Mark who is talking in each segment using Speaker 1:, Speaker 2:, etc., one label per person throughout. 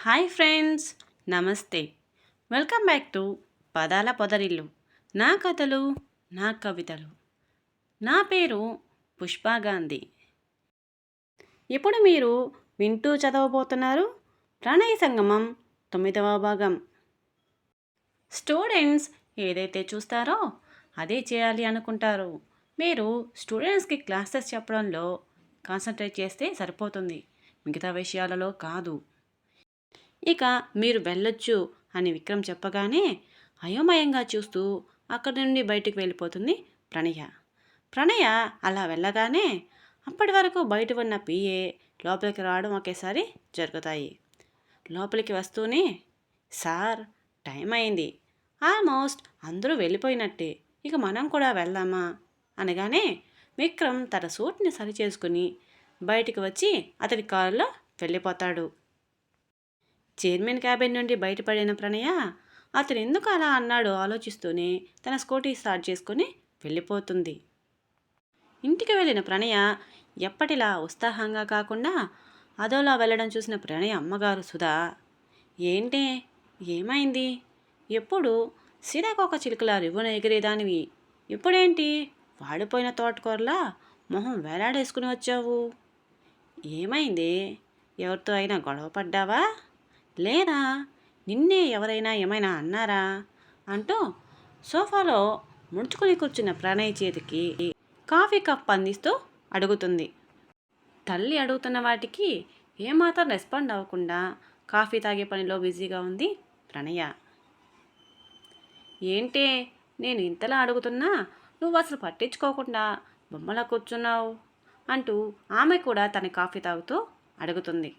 Speaker 1: Hi friends నమస్తే. Welcome back to పదాల పొదరిల్లు. నా కథలు నా కవితలు. నా పేరు పుష్పా గాంధీ. ఇప్పుడు మీరు వింటూ చదవబోతున్నారు ప్రణయ సంగమం తొమ్మిదవ భాగం. స్టూడెంట్స్ ఏదైతే చూస్తారో అదే చేయాలి అనుకుంటారు. మీరు స్టూడెంట్స్కి క్లాసెస్ చెప్పడంలో కాన్సన్ట్రేట్ చేస్తే సరిపోతుంది. మిగతా విషయాలలో కాదు. ఇక మీరు వెళ్ళొచ్చు అని విక్రమ్ చెప్పగానే అయోమయంగా చూస్తూ అక్కడి నుండి బయటికి వెళ్ళిపోతుంది ప్రణయ. ప్రణయ అలా వెళ్ళగానే అప్పటి వరకు బయట ఉన్న పిఏ లోపలికి రావడం ఒకేసారి జరుగుతాయి. లోపలికి వస్తూనే సార్ టైం అయింది. ఆల్మోస్ట్ అందరూ వెళ్ళిపోయినట్టే. ఇక మనం కూడా వెళ్దామా? అనగానే విక్రమ్ తన సూట్ని సరి చేసుకుని బయటికి వచ్చి అతడి కారులో వెళ్ళిపోతాడు. చైర్మన్ క్యాబిన్ నుండి బయటపడిన ప్రణయ అతను ఎందుకు అలా అన్నాడో? ఆలోచిస్తూనే తన స్కూటీ స్టార్ట్ చేసుకుని వెళ్ళిపోతుంది. ఇంటికి వెళ్ళిన ప్రణయ ఎప్పటిలా ఉత్సాహంగా కాకుండా అదోలా వెళ్ళడం చూసిన ప్రణయ అమ్మగారు సుధా ఏంటే? ఏమైంది? ఎప్పుడు సీతాకోక చిలుకల రివ్వున ఎగిరేదానివి. ఇప్పుడేంటి? వాడిపోయిన తోటకూరలా మొహం వేలాడేసుకుని వచ్చావు. ఏమైంది? ఎవరితో అయినా గొడవ పడ్డావా? లేదా నిన్నే ఎవరైనా ఏమైనా అన్నారా? అంటూ సోఫాలో ముడుచుకుని కూర్చున్న ప్రణయ్ చేతికి కాఫీ కప్ అందిస్తూ అడుగుతుంది. తల్లి అడుగుతున్న వాటికి ఏమాత్రం రెస్పాండ్ అవ్వకుండా కాఫీ తాగే పనిలో బిజీగా ఉంది ప్రణయ. ఏంటే నేను ఇంతలా అడుగుతున్నా? నువ్వు అసలు పట్టించుకోకుండా బొమ్మలా కూర్చున్నావు? అంటూ ఆమె కూడా తన కాఫీ తాగుతూ అడుగుతుంది.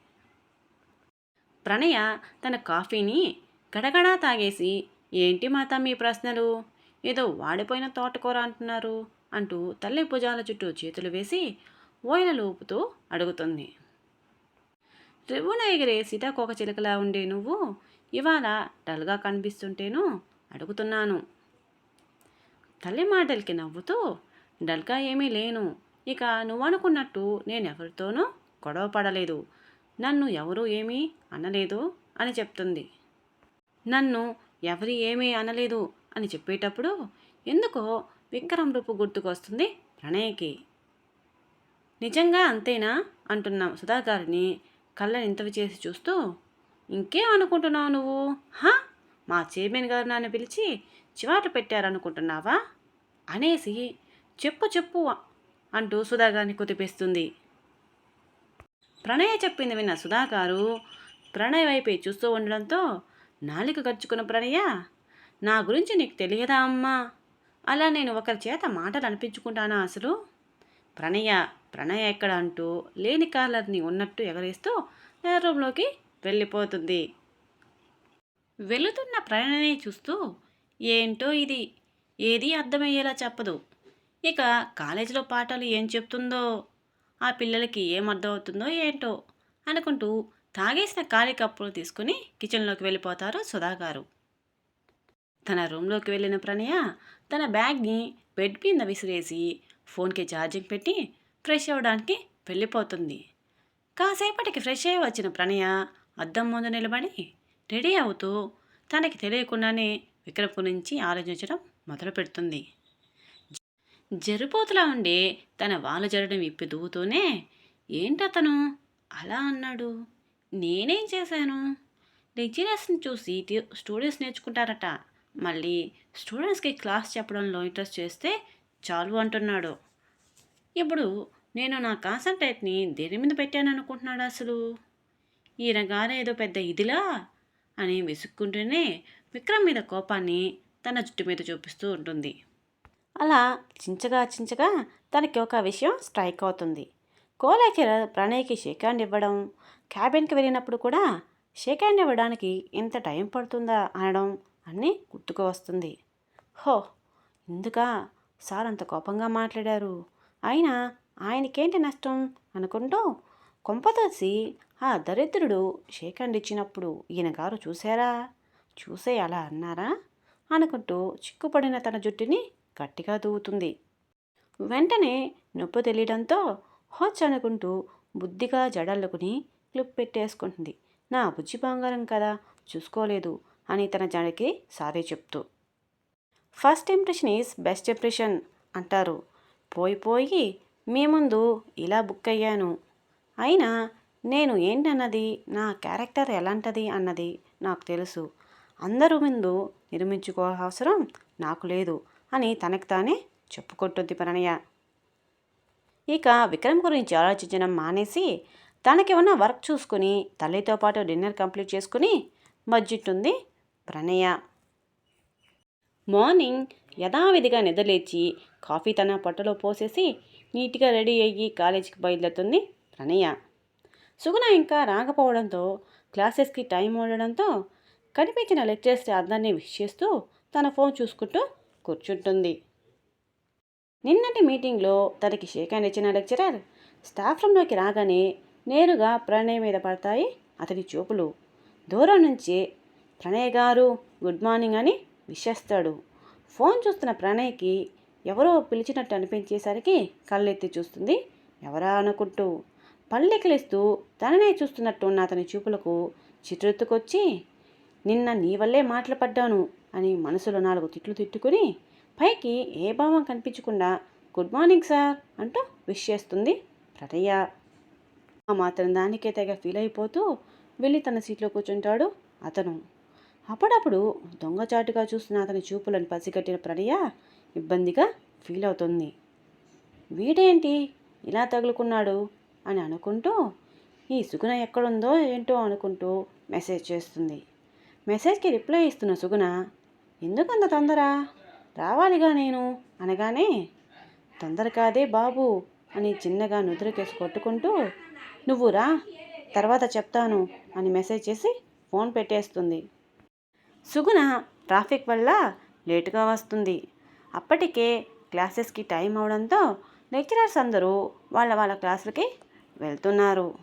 Speaker 1: ప్రణయ తన కాఫీని గడగడా తాగేసి ఏంటి మాత మీ ప్రశ్నలు? ఏదో వాడిపోయిన తోటకూర అంటున్నారు అంటూ తల్లి భుజాల చుట్టూ చేతులు వేసి ఓయల ఊపుతూ అడుగుతుంది. రివ్వున ఎగిరే సీతాకోక చిలుకలా ఉండే నువ్వు? ఇవాళ డల్గా కనిపిస్తుంటేను అడుగుతున్నాను తల్లి మాటలకి నవ్వుతూ డల్గా ఏమీ లేను. ఇక నువ్వనుకున్నట్టు నేను ఎవరితోనూ గొడవ పడలేదు. నన్ను ఎవరు ఏమీ అనలేదు అని చెప్తుంది. నన్ను ఎవరి ఏమీ అనలేదు అని చెప్పేటప్పుడు ఎందుకో విక్రమ్ రూపు గుర్తుకొస్తుంది ప్రణయకి. నిజంగా అంతేనా? అంటున్నాం సుధాకర్ని కళ్ళని ఇంతవి చేసి చూస్తూ. ఇంకేం అనుకుంటున్నావు నువ్వు? హా? మా చైర్మన్ గారు నన్ను పిలిచి చివాట పెట్టారనుకుంటున్నావా? అనేసి చెప్పు చెప్పు అంటూ సుధాగారిని కుదిపేస్తుంది. ప్రణయ చెప్పింది విన్న సుధాకారు ప్రణయ్ వైపే చూస్తూ ఉండడంతో నాలిక గడుచుకున్న ప్రణయ నా గురించి నీకు తెలియదా అమ్మా? అలా నేను ఒకరి చేత మాటలు అనిపించుకుంటానా అసలు? ప్రణయ ప్రణయ ఎక్కడ అంటూ లేని కాలర్ని ఉన్నట్టు ఎగరేస్తూ రూమ్లోకి వెళ్ళిపోతుంది. వెళుతున్న ప్రణయని చూస్తూ ఏంటో ఇది? ఏది అర్థమయ్యేలా చెప్పదు. ఇక కాలేజీలో పాఠాలు ఏం చెప్తుందో ఆ పిల్లలకి ఏం అర్థమవుతుందో ఏంటో అనుకుంటూ తాగేసిన ఖాళీ కప్పులు తీసుకుని కిచెన్లోకి వెళ్ళిపోతారు సుధాగారు. తన రూమ్లోకి వెళ్ళిన ప్రణయ తన బ్యాగ్ని బెడ్ మీద విసిరేసి ఫోన్కి ఛార్జింగ్ పెట్టి ఫ్రెష్ అవ్వడానికి వెళ్ళిపోతుంది. కాసేపటికి ఫ్రెష్ అయ్యి వచ్చిన ప్రణయ అద్దం ముందు నిలబడి రెడీ అవుతూ తనకి తెలియకుండానే విక్రమ్ గురించి ఆలోచించడం మొదలు పెడుతుంది జరిపోతలా ఉండే తన వాళ్ళ జరడం విప్పి దూతూనే ఏంటతను అలా అన్నాడు. నేనేం చేశాను? లెక్చరర్స్ని చూసి స్టూడెంట్స్ నేర్చుకుంటారట. మళ్ళీ స్టూడెంట్స్కి క్లాస్ చెప్పడంలో ఇంట్రెస్ట్ చేస్తే చాలు అంటున్నాడు. ఇప్పుడు నేను నా కాన్సన్ట్రేట్ని దేని మీద పెట్టాను అనుకుంటున్నాడు అసలు? ఈయన గారేదో పెద్ద ఇదిలా? అని విసుక్కుంటూనే విక్రమ్ మీద కోపాన్ని తన జుట్టు మీద చూపిస్తూ ఉంటుంది. అలా చించగా చించగా తనకి ఒక విషయం స్ట్రైక్ అవుతుంది. కోలాకి ప్రణయ్కి షేక్ హ్యాండ్ ఇవ్వడం క్యాబిన్కి వెళ్ళినప్పుడు కూడా షేక్ హ్యాండ్ ఇవ్వడానికి ఇంత టైం పడుతుందా అనడం అన్నీ గుర్తుకు వస్తుంది. హో ఎందుకా సార్ అంత కోపంగా మాట్లాడారు. అయినా ఆయనకేంటి నష్టం అనుకుంటూ కొంపతోసి ఆ దరిద్రుడు షేక్ హ్యాండ్ ఇచ్చినప్పుడు ఈయన గారు చూసారా చూసే అలా అన్నారా? అనుకుంటూ చిక్కుపడిన తన జుట్టుని గట్టిగా దూవుతుంది. వెంటనే నొప్పి తెలియడంతో హోచ్ అనుకుంటూ బుద్ధిగా జడల్లుకుని క్లిప్ పెట్టేసుకుంటుంది. నా బుజ్జి బంగారం కదా చూసుకోలేదు అని తన జడకి సారీ చెప్తూ. First impression is best impression అంటారు. పోయి పోయి మీ ముందు ఇలా బుక్ అయ్యాను. అయినా నేను ఏంటన్నది నా క్యారెక్టర్ ఎలాంటిది అన్నది నాకు తెలుసు. అందరూ ముందు నిర్మించుకో అవసరం నాకు లేదు. అని తనకు తానే చెప్పుకుంటుంది ప్రణయ ఇక విక్రమ్ గురించి ఆలోచించడం మానేసి తనకి ఉన్న వర్క్ చూసుకుని తల్లితో పాటు డిన్నర్ కంప్లీట్ చేసుకుని మజ్జిట్టుంది ప్రణయ మార్నింగ్ యథావిధిగా నిద్రలేచి కాఫీ తన పొట్టలో పోసేసి నీట్గా రెడీ అయ్యి కాలేజీకి బయలుదేరుతుంది ప్రణయ సుగుణ ఇంకా రాకపోవడంతో క్లాసెస్కి టైం ఉండడంతో కనిపించిన లెక్చర్స్ అందరినీ విష్ చేస్తూ తన ఫోన్ చూసుకుంటూ కూర్చుంటుంది. నిన్నటి మీటింగ్లో తనకి షేక్ హ్యాండ్ ఇచ్చిన లెక్చరర్ స్టాఫ్ రూమ్లోకి రాగానే నేరుగా ప్రణయ్ మీద పడతాయి అతని చూపులు. దూరం నుంచి ప్రణయ్ గారు గుడ్ మార్నింగ్ అని విషేస్తాడు. ఫోన్ చూస్తున్న ప్రణయ్కి ఎవరో పిలిచినట్టు అనిపించేసరికి కళ్ళెత్తి చూస్తుంది. ఎవరా అనుకుంటూ పల్లెకిలిస్తూ తననే చూస్తున్నట్టు ఉన్న అతని చూపులకు చిత్రెత్తుకొచ్చి నిన్న నీ వల్లే మాటలు పడ్డాను. అని మనసులో నాలుగు తిట్లు తిట్టుకుని పైకి ఏ భావం కనిపించకుండా గుడ్ మార్నింగ్ సార్ అంటూ విష్ చేస్తుంది ప్రణయ ఆ మాత్రం దానికే తెగ ఫీల్ అయిపోతూ వెళ్ళి తన సీట్లో కూర్చుంటాడు అతను. అప్పుడప్పుడు దొంగచాటుగా చూస్తున్న అతని చూపులను పసిగట్టిన ప్రణయ ఇబ్బందిగా ఫీల్ అవుతుంది. వీడేంటి? ఇలా తగులుకున్నాడు? అని అనుకుంటూ ఈ సుగుణ ఎక్కడుందో ఏంటో అనుకుంటూ మెసేజ్ చేస్తుంది. మెసేజ్కి రిప్లై ఇస్తున్న సుగుణ ఎందుకంత తొందర? రావాలిగా నేను అనగానే తొందర కాదే బాబు అని చిన్నగా నుదురుకేసి కొట్టుకుంటూ నువ్వు రా తర్వాత చెప్తాను అని మెసేజ్ చేసి ఫోన్ పెట్టేస్తుంది. సుగుణ ట్రాఫిక్ వల్ల లేటుగా వస్తుంది. అప్పటికే క్లాసెస్కి టైం అవడంతో లెక్చరర్స్ అందరూ వాళ్ళ వాళ్ళ క్లాసులకి వెళ్తున్నారు.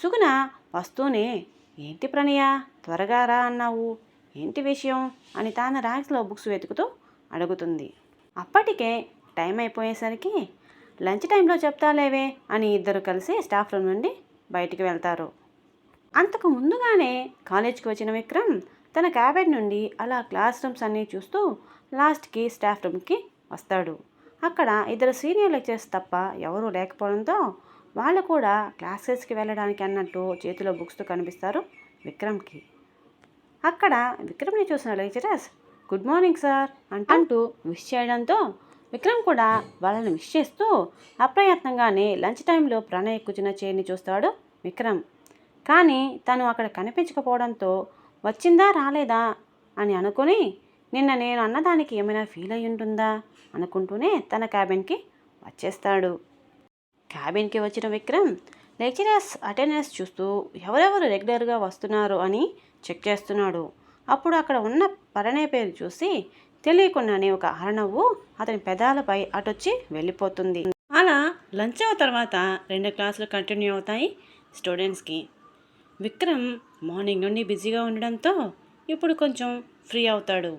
Speaker 1: సుగుణ వస్తూనే ఏంటి ప్రణయ? త్వరగా రా అన్నావు. ఏంటి విషయం? అని తాను ర్యాక్స్లో బుక్స్ వెతుకుతూ అడుగుతుంది. అప్పటికే టైం అయిపోయేసరికి లంచ్ టైంలో చెప్తాలేవే? అని ఇద్దరు కలిసి స్టాఫ్ రూమ్ నుండి బయటికి వెళ్తారు. అంతకు ముందుగానే కాలేజ్కి వచ్చిన విక్రమ్ తన క్యాబిన్ నుండి అలా క్లాస్ రూమ్స్ అన్నీ చూస్తూ లాస్ట్కి స్టాఫ్ రూమ్కి వస్తాడు. అక్కడ ఇద్దరు సీనియర్ లెక్చర్స్ తప్ప ఎవరూ లేకపోవడంతో వాళ్ళు కూడా క్లాసెస్కి వెళ్ళడానికి అన్నట్టు చేతిలో బుక్స్తో కనిపిస్తారు విక్రమ్కి. అక్కడ విక్రమ్ని చూసిన లెక్చరర్స్ గుడ్ మార్నింగ్ సార్ అంటూ విష్ చేయడంతో విక్రమ్ కూడా వాళ్ళని విష్ చేస్తూ అప్రయత్నంగానే లంచ్ టైంలో ప్రణయ్ కూర్చున్న చైర్ని చూస్తాడు విక్రమ్. కానీ తను అక్కడ కనిపించకపోవడంతో వచ్చిందా రాలేదా? అని అనుకుని నిన్న నేను అన్నదానికి ఏమైనా ఫీల్ అయి ఉంటుందా? అనుకుంటూనే తన క్యాబిన్కి వచ్చేస్తాడు. క్యాబిన్కి వచ్చిన విక్రమ్ లెక్చరర్స్ అటెండెన్స్ చూస్తూ ఎవరెవరు రెగ్యులర్గా వస్తున్నారు అని చెక్ చేస్తున్నాడు. అప్పుడు అక్కడ ఉన్న పరణే పేరు చూసి తెలియకుండానే ఒక అరనవ్వు అతని పెదాలపై అటొచ్చి వెళ్ళిపోతుంది. అలా లంచ్ అవ తర్వాత రెండు క్లాసులు కంటిన్యూ అవుతాయి స్టూడెంట్స్కి. విక్రమ్ మార్నింగ్ నుండి బిజీగా ఉండడంతో ఇప్పుడు కొంచెం ఫ్రీ అవుతాడు.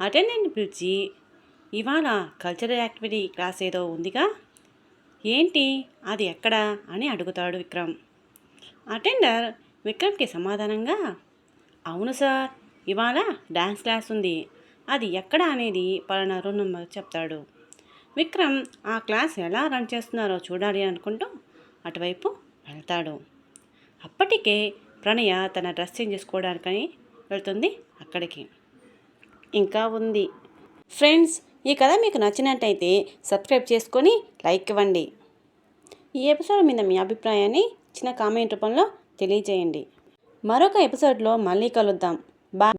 Speaker 1: అటెండెంట్ పిలిచి ఇవాళ కల్చరల్ యాక్టివిటీ క్లాస్ ఏదో ఉందిగా? ఏంటి? అది ఎక్కడ? అని అడుగుతాడు విక్రమ్. అటెండర్ విక్రమ్కి సమాధానంగా అవును సార్ ఇవాళ డ్యాన్స్ క్లాస్ ఉంది. అది ఎక్కడ అనేది పలానా రూమ్ నెంబర్ చెప్తాడు. విక్రమ్ ఆ క్లాస్ ఎలా రన్ చేస్తున్నారో చూడాలి అనుకుంటూ అటువైపు వెళ్తాడు. అప్పటికే ప్రణయ తన డ్రెస్ చేంజ్ చేసుకోవడానికని వెళ్తుంది అక్కడికి. ఇంకా ఉంది. ఫ్రెండ్స్ ఈ కథ మీకు నచ్చినట్టయితే సబ్స్క్రైబ్ చేసుకొని లైక్ ఇవ్వండి. ఈ ఎపిసోడ్ మీద మీ అభిప్రాయాన్ని చిన్న కామెంట్ రూపంలో తెలియజేయండి. మరొక ఎపిసోడ్లో మళ్ళీ కలుద్దాం. బాయ్.